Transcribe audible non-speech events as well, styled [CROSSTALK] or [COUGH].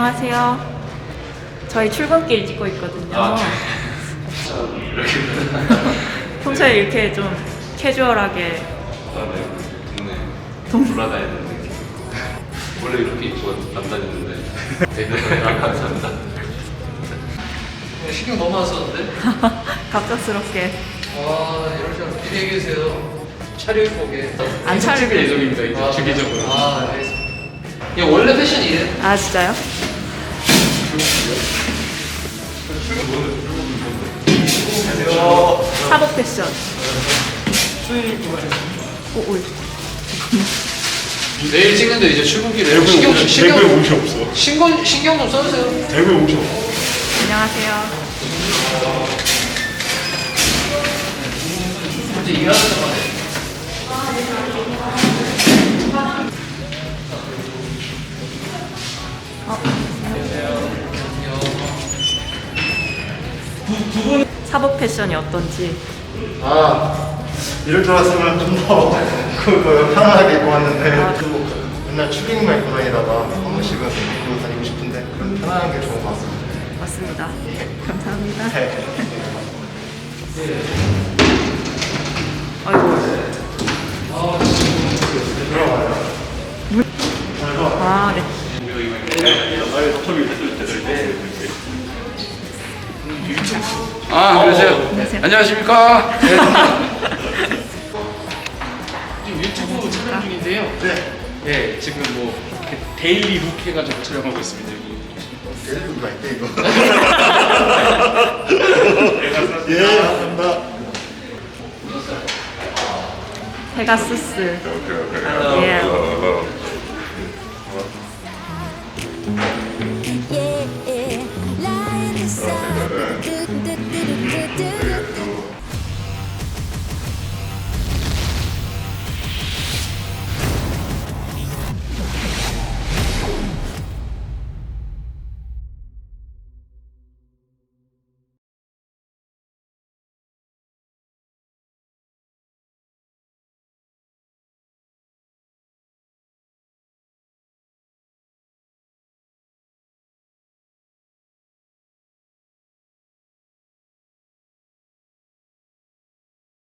안녕하세요. 저희 출근길 찍고 있거든요. 아, 평소에 이렇게 좀 캐주얼하게 다음에 동네 동- 돌아다니는 느낌. 원래 이렇게 입고 안 다니는데. 네, 감사합니다. 신경 너무 안 썼는데? [LAUGHS] 갑작스럽게 아, 이럴 줄 알고 미리 얘기해주세요. 차려입고게. 안 차리고 예정입니다, 이제 주기적으로. 아, 알겠습니다. 야, 원래 패션이 이래. 아 진짜요? 사복 패션. 오, 오. 내일 찍는데 이제 출근길에 신경 좀, 신경 대구에 옷이 없어. 신경, 신경 좀 써주세요. 대구에 옷이 없어. 안녕하세요. 사복 패션이 어떤지. 아, 이럴 줄 알았으면 좀더 그거 편안하게 입고 왔는데 그 맨날 추리닝만 입고 다니다가 한 번씩은 입고 다니고 싶은데 그런 편안한 게 좋은 것 같습니다. 맞습니다. 감사합니다. 네. 아이고. 들어가요. 아, 네. 아, 안녕하세요. 안녕하세요. 안녕하십니까. [LAUGHS] 지금 유튜브 촬영 중인데요. 네. 네, 지금 뭐 데- 데일리 룩 해가지고 촬영하고 있습니다. 여기. 데리고가 있대 이거. [LAUGHS] 예, 감사합니다. 페가수스. 예.